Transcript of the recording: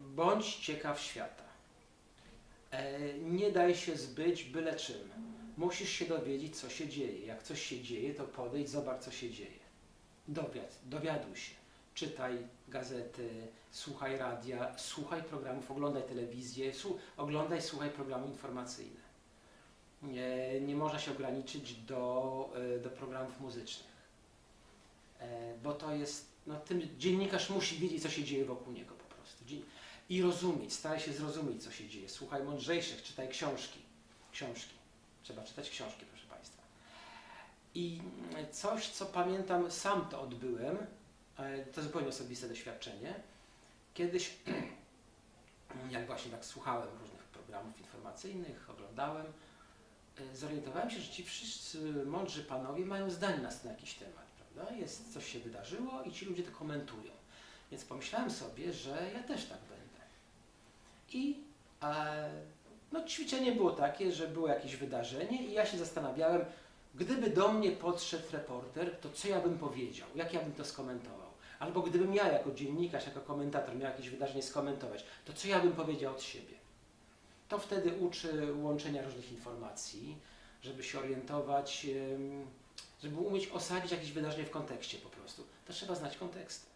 Bądź ciekaw świata. E, nie daj się zbyć byle czym. Musisz się dowiedzieć, co się dzieje. Jak coś się dzieje, to podejdź, zobacz, co się dzieje. Dowiad, dowiaduj się. Czytaj gazety, słuchaj radia, słuchaj programów, oglądaj telewizję, oglądaj, słuchaj programy informacyjne. Nie, można się ograniczyć do, e, do programów muzycznych. E, bo to jest, no tym dziennikarz musi wiedzieć, co się dzieje wokół niego po prostu. I rozumieć, staraj się zrozumieć, co się dzieje. Słuchaj mądrzejszych, czytaj książki. Książki. Trzeba czytać książki, proszę Państwa. I coś, co pamiętam, sam to odbyłem, e, to zupełnie osobiste doświadczenie. Kiedyś, jak właśnie tak słuchałem różnych programów informacyjnych, oglądałem, zorientowałem się, że ci wszyscy mądrzy panowie mają zdanie na jakiś temat, prawda? Jest, coś się wydarzyło i ci ludzie to komentują. Więc pomyślałem sobie, że ja też tak będę. I e, no, ćwiczenie było takie, że było jakieś wydarzenie i ja się zastanawiałem, gdyby do mnie podszedł reporter, to co ja bym powiedział, jak ja bym to skomentował. Albo gdybym ja jako dziennikarz, jako komentator miał jakieś wydarzenie skomentować, to co ja bym powiedział od siebie. To wtedy uczy łączenia różnych informacji, żeby się orientować, żeby umieć osadzić jakieś wydarzenie w kontekście po prostu. To trzeba znać konteksty.